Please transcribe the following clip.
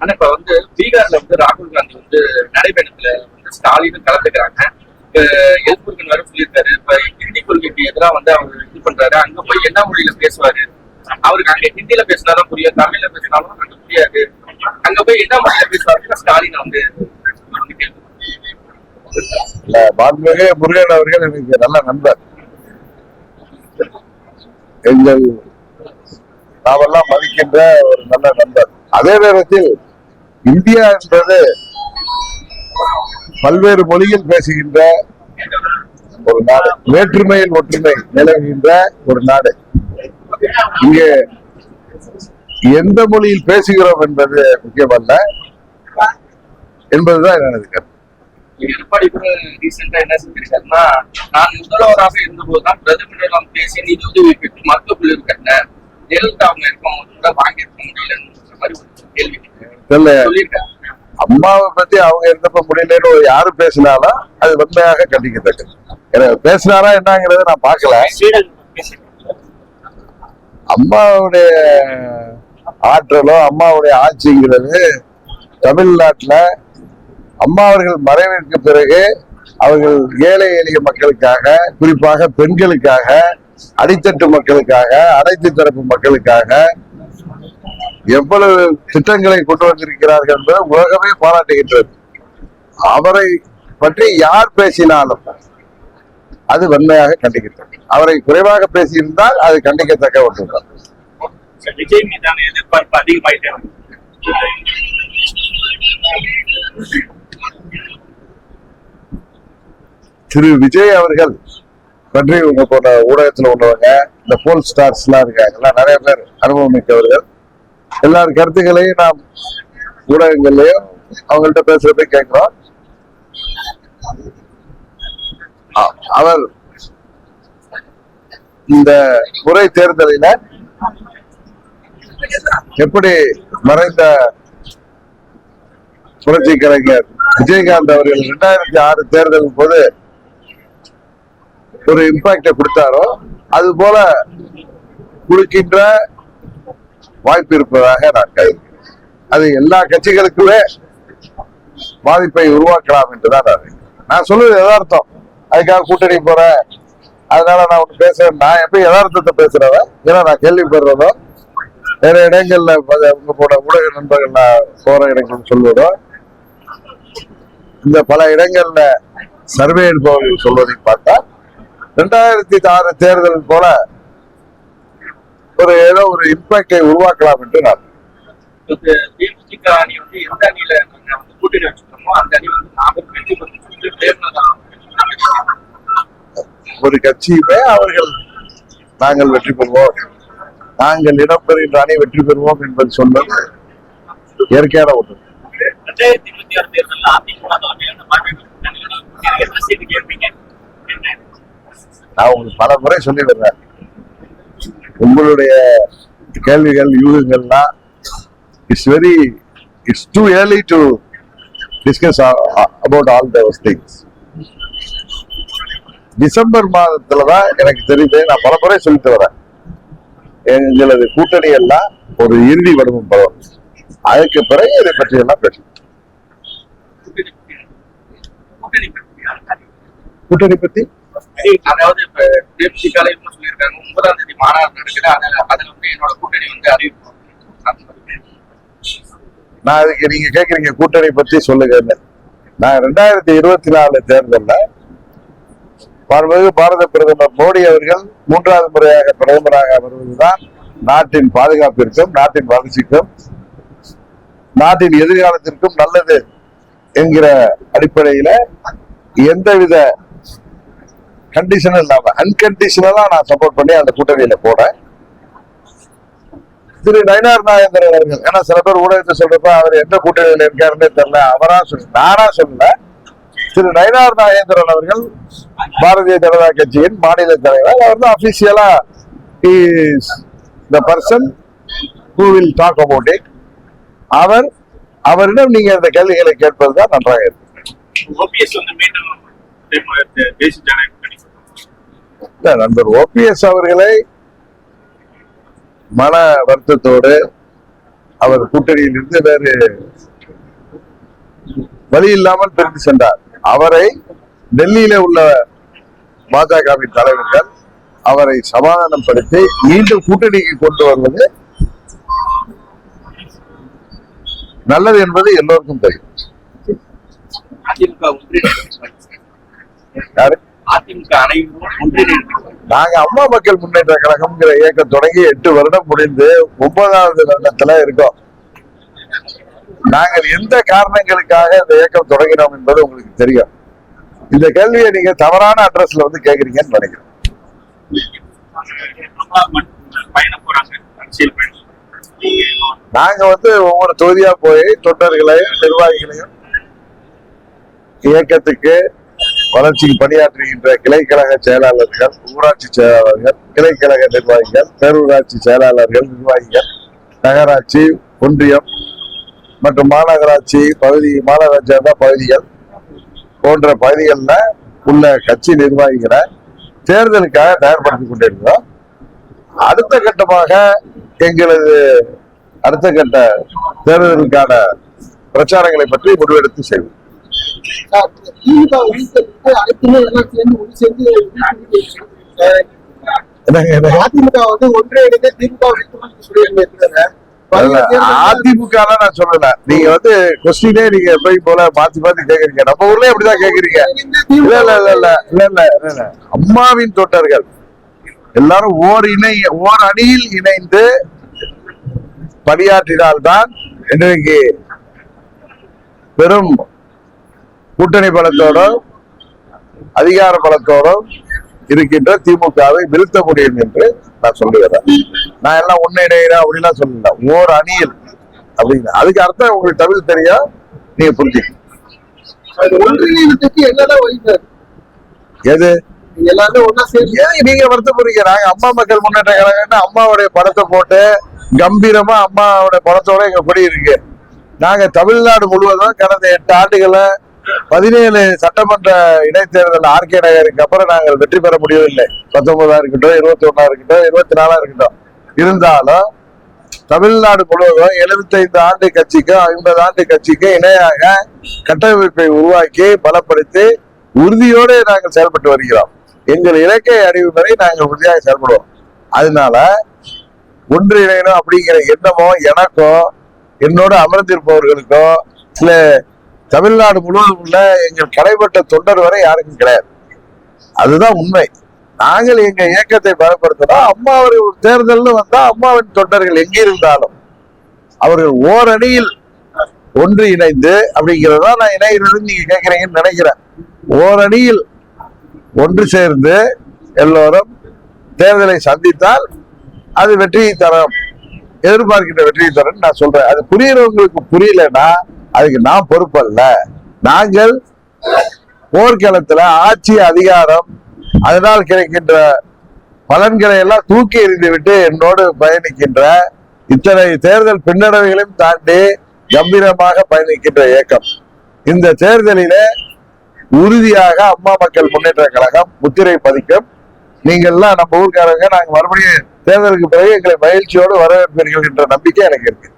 ஆனா இப்ப வந்து பீகார்ல வந்து ராகுல் காந்தி வந்து நடைபயணத்துல வந்து ஸ்டாலின் கலந்துக்கிறாங்க. எதிர்ப்புகள் வர சொல்லியிருக்காரு. இப்ப ஹிந்தி கொள்கைக்கு எதிராக வந்து அவர் இது பண்றாரு. அங்க போய் என்ன மொழியில பேசுவாரு? அவருக்கு அங்க ஹிந்தியில பேசினாலும் புரியும். தமிழ்ல பேசினாலும் அங்க புரியாது. அங்க போய் என்ன மொழியில பேசுவாருன்னா ஸ்டாலின் வந்து கேள்வி இல்ல, மாண்புமிகு முருகன் அவர்கள் எனக்கு நல்ல நண்பர். எங்கள் நாமெல்லாம் மதிக்கின்ற ஒரு நல்ல நண்பர். அதே நேரத்தில் இந்தியா என்பது பல்வேறு மொழியில் பேசுகின்ற ஒரு நாடு. வேற்றுமையில் ஒற்றுமை நிலவுகின்ற ஒரு நாடு. இங்கே எந்த மொழியில் பேசுகிறோம் என்பது முக்கியமல்ல. என்பதுதான் எனது கருத்து. எடப்பாடி கூட ரீசெண்டா என்ன செஞ்சிருக்காருன்னா நான் முதல்வராக இருந்தபோதுதான் பிரதமரிடம் பேசி நிதி உதவி பெற்று மருத்துவ குழு கட்டினேன் ஜெயலலிதா அவங்க இருக்கும்போது கூட வாங்கியிருக்க முடியலன்ற மாதிரி ஒரு கேள்வி தெரியல. அம்மாவை பத்தி அவங்க இருந்தப்ப முடியலன்னு ஒரு யாரு பேசினாலும் அது வன்மையாக கண்டிக்கத்தக்கது. எனக்கு பேசினாரா என்னங்கிறத நான் பார்க்கல. அம்மாவுடைய ஆற்றலோ அம்மாவுடைய ஆட்சிங்கிறது தமிழ்நாட்டுல அம்மா அவர்கள் மறைவிற்கு பிறகு அவர்கள் ஏழை எளிய மக்களுக்காக குறிப்பாக பெண்களுக்காக அடித்தட்டு மக்களுக்காக அனைத்து தரப்பு மக்களுக்காக எவ்வளவு திட்டங்களை கொண்டு வந்திருக்கிறார்கள் என்பதை உலகமே பாராட்டுகின்றது. அவரை பற்றி யார் பேசினாலும் அது வன்மையாக கண்டிக்கின்றது. அவரை குறைவாக பேசியிருந்தால் அது கண்டிக்கத்தக்க ஒன்றுதான் விஜய் மீதான எதிர்பார்ப்பு அதிகமாயிட்டே. திரு விஜய் அவர்கள் பற்றி உங்க போன ஊடகத்துல உள்ளவங்க இந்த போல் ஸ்டார்ஸ் எல்லாம் இருக்காங்கல்ல நிறைய பேர் அனுபவம் மிக்கவர்கள். எல்லார் கருத்துக்களையும் நாம் ஊடகங்கள்லயும் அவங்கள்ட்ட பேசுறதை கேட்கிறோம். அவர் இந்த முறை தேர்தலில எப்படி மறைந்த புரட்சி கலைஞர் விஜயகாந்த் அவர்கள் இரண்டாயிரத்தி ஆறு தேர்தலின் போது ஒரு இம்பாக்ட கொடுத்தாரோ அது போல கொடுக்கின்ற வாய்ப்பு இருப்பதாக நான் கருதுகிறேன். அது எல்லா கட்சிகளுக்குமே பாதிப்பை உருவாக்கலாம் என்றுதான் நான் நான் சொல்லுவது எதார்த்தம் அதுக்காக கூட்டணி போறேன். அதனால நான் ஒன்று பேசுறேன். நான் எப்படி யதார்த்தத்தை பேசுறதா ஏன்னா நான் கேள்விப்படுறதோ வேற இடங்கள்ல உங்க போட ஊடக நண்பர்கள் நான் போற இடங்கள் சொல்வதோ இந்த பல இடங்கள்ல சர்வே எடுப்பவர்கள் சொல்வதை பார்த்தா ரெண்டாயிரத்தி ஆறு தேர்தல் போல ஒரு ஏதோ ஒரு இம்பாக்டை உருவாக்கலாம் என்று நான் இப்ப தேமுதிக அணி வந்து எந்த அணியில நாங்க வந்து கூட்டணி வச்சிருக்கோமோ அந்த அணி வந்து நாகர் வெற்றி பெற்று சொல்லிட்டு தேர்தல் ஒரு கட்சியுமே அவர்கள் நாங்கள் வெற்றி பெறுவோம். நாங்கள் இடம்பெறுகின்ற அணி வெற்றி பெறுவோம் என்பது சொன்னது இயற்கையான ஒன்று. ரெண்டாயிரத்தி இருபத்தி ஆறு தேர்தலில் அதிமுக நான் உங்களுக்கு பல முறை சொல்லி வர்றேன் உங்களுடைய கேள்விகள் யூகங்கள்லாம் it's very it's too early to discuss about all those things December மாதத்துல தான் எனக்கு தெரியுது நான் பல முறை சொல்லிட்டு வரேன். எங்களது கூட்டணி எல்லாம் ஒரு இறுதி வடிவம் பருவம் அதுக்கு பிறகு இதை பற்றி எல்லாம் பேசணும் கூட்டணி பத்தி? அதாவது இருக்காங்க. ஒன்பதாம் தேதி மாநாடு நடக்குது. அதுல அதுல வந்து என்னோட கூட்டணி வந்து அறிவிப்பு நான் அதுக்கு நீங்க கேக்குறீங்க கூட்டணி பத்தி சொல்லுங்க நான் ரெண்டாயிரத்தி இருபத்தி நாலு தேர்தலில் மாண்புமிகு பாரத பிரதமர் மோடி அவர்கள் மூன்றாவது முறையாக பிரதமராக வருவதுதான் நாட்டின் பாதுகாப்பிற்கும் நாட்டின் வளர்ச்சிக்கும் நாட்டின் எதிர்காலத்திற்கும் நல்லது என்கிற அடிப்படையில எந்தவித கண்டிஷனும் இல்லாம அன்கண்டிஷனலா நான் சப்போர்ட் பண்ணி அந்த கூட்டணியில போறேன். திரு நயனார் நாயந்தர் அவர்கள் ஏன்னா சில பேர் ஊடகத்தை சொல்றப்ப அவர் எந்த கூட்டணியில இருக்காருன்னே தெரியல அவரா சொல்ல நானா சொல்ல திரு நயனார் நாயேந்திரன் அவர்கள் பாரதிய ஜனதா கட்சியின் மாநில தலைவர். அவர் தான் அபிஷியலா the person who will talk about it அவர் அவரிடம் நீங்க இந்த கேள்விகளை கேட்பதுதான் நன்றாக இருக்கும் ஓபிஎஸ் வந்து மீண்டும் தே- தேசிய ஜனநாயக கூட்டணி இல்ல, நண்பர் ஓபிஎஸ் அவர்களை மன வருத்தத்தோடு அவர் கூட்டணியில் இருந்து வேறு வழி இல்லாமல் பிரிந்து சென்றார். அவரை டெல்லியில உள்ள பாஜகவின் தலைவர்கள் அவரை சமாதானப்படுத்தி மீண்டும் கூட்டணிக்கு கொண்டு வருவது நல்லது என்பது எல்லோருக்கும் தெரியும். யாரு? அதிமுக அனைவரும் நாங்க அம்மா மக்கள் முன்னேற்ற கழகம்ங்கிற இயக்கம் தொடங்கி எட்டு வருடம் முடிந்து ஒன்பதாவது வருடத்துல இருக்கோம். நாங்கள் எந்த காரணங்களுக்காக இந்த இயக்கம் தொடங்கினோம் என்பது உங்களுக்கு தெரியும். இந்த கேள்வியை நீங்க தவறான அட்ரஸ்ல வந்து கேக்குறீங்கன்னு நினைக்கிறேன். நாங்க வந்து ஒவ்வொரு தொகுதியா போய் தொண்டர்களையும் நிர்வாகிகளையும் இயக்கத்துக்கு வளர்ச்சிக்கு பணியாற்றுகின்ற கிளைக்கழக செயலாளர்கள் ஊராட்சி செயலாளர்கள் கிளைக்கழக நிர்வாகிகள் பேரூராட்சி செயலாளர்கள் நிர்வாகிகள் நகராட்சி ஒன்றியம் மற்றும் மாநகராட்சி பகுதி மாநகராட்சி பகுதிகள் போன்ற பகுதிகளில் உள்ள கட்சி நிர்வாகிகளை தேர்தலுக்காக தயார்படுத்திக் கொண்டிருக்கிறோம். அடுத்த கட்டமாக எங்களது அடுத்த கட்ட தேர்தலுக்கான பிரச்சாரங்களை பற்றி முடிவெடுத்து செய்வோம் அதிமுக வந்து திமுக அதிமுக நான் சொல்லல. நீங்க வந்து கொஸ்டினே நீங்க போய் போல மாத்தி மாத்தி கேக்குறீங்க. நம்ம ஊர்லயே அப்படிதான் கேக்குறீங்க. இல்ல இல்ல இல்ல இல்ல இல்ல இல்ல இல்ல அம்மாவின் தொட்டர்கள் எல்லாரும் ஓர் இணை ஓர் அணியில் இணைந்து பணியாற்றினால்தான் இன்றைக்கு பெரும் கூட்டணி பலத்தோடும் அதிகார பலத்தோடும் இருக்கின்ற திமுகவை வீழ்த்த முடியும் என்று நான் சொல்லுகிறேன். நான் எல்லாம் ஒன்னு இணைகிறேன் அப்படின்லாம் சொல்லல ஓர் அணியில் அப்படின்னு. அதுக்கு அர்த்தம் உங்களுக்கு தமிழ் தெரியும் நீங்க புரிஞ்சுக்கணும் எது? நீங்க வருத்தப்படுறீங்க? நாங்க அம்மா மக்கள் முன்னேற்ற கழகம்னு அம்மாவுடைய படத்தை போட்டு கம்பீரமா அம்மாவோட படத்தோட எங்க கொடி இருக்கு நாங்க தமிழ்நாடு முழுவதும் கடந்த எட்டு ஆண்டுகள பதினேழு சட்டமன்ற இடைத்தேர்தல் ஆர்கே நகருக்கு அப்புறம் நாங்கள் வெற்றி பெற முடியவில்லை. பத்தொன்பதா இருக்கட்டும் இருபத்தி ஒன்னா இருக்கட்டும் இருபத்தி நாலா இருக்கட்டும். இருந்தாலும் தமிழ்நாடு முழுவதும் 75 ஆண்டு கட்சிக்கும் ஐம்பது ஆண்டு கட்சிக்கும் இணையாக கட்டமைப்பை உருவாக்கி பலப்படுத்தி உறுதியோடு நாங்கள் செயல்பட்டு வருகிறோம். எங்கள் இலக்கை அறிவு வரை நாங்கள் உறுதியாக செயல்படுவோம். அதனால ஒன்றிணையணும் அப்படிங்கிற எண்ணமோ எனக்கோ என்னோட அமர்ந்திருப்பவர்களுக்கோ சில தமிழ்நாடு முழுவதும் உள்ள எங்கள் கடைப்பட்ட தொண்டர் வரை யாருக்கும் கிடையாது. அதுதான் உண்மை. நாங்கள் எங்க இயக்கத்தை பலப்படுத்தினா அம்மா ஒரு தேர்தல்னு வந்தா அம்மாவின் தொண்டர்கள் எங்கிருந்தாலும் அவர்கள் ஓரணியில் ஒன்று இணைந்து அப்படிங்கிறதா நான் இணைகிறது நீங்க கேட்கறீங்கன்னு நினைக்கிறேன். ஓரணியில் ஒன்று சேர்ந்து எல்லோரும் தேர்தலை சந்தித்தால் அது வெற்றியை தரும். எதிர்பார்க்கின்ற வெற்றியை தரும் நான் சொல்றேன். அது புரியறவங்களுக்கு புரியலன்னா அதுக்கு நான் பொறுப்பல்ல நாங்கள் போர்க்களத்துல ஆட்சி அதிகாரம் அதனால் கிடைக்கின்ற பலன்களை எல்லாம் தூக்கி எறிந்து விட்டு என்னோடு பயணிக்கின்ற இத்தனை தேர்தல் பின்னடைவுகளையும் தாண்டி கம்பீரமாக பயணிக்கின்ற இயக்கம். இந்த தேர்தலிலே உறுதியாக அம்மா மக்கள் முன்னேற்ற கழகம் முத்திரை பதிக்கும். நீங்கள்லாம் நம்ம ஊர்க்காரங்க நாங்கள் மறுபடியும் தேர்தலுக்கு பிறகு எங்களை மகிழ்ச்சியோடு வரவேற்பீர்கள் என்ற நம்பிக்கை எனக்கு இருக்கு.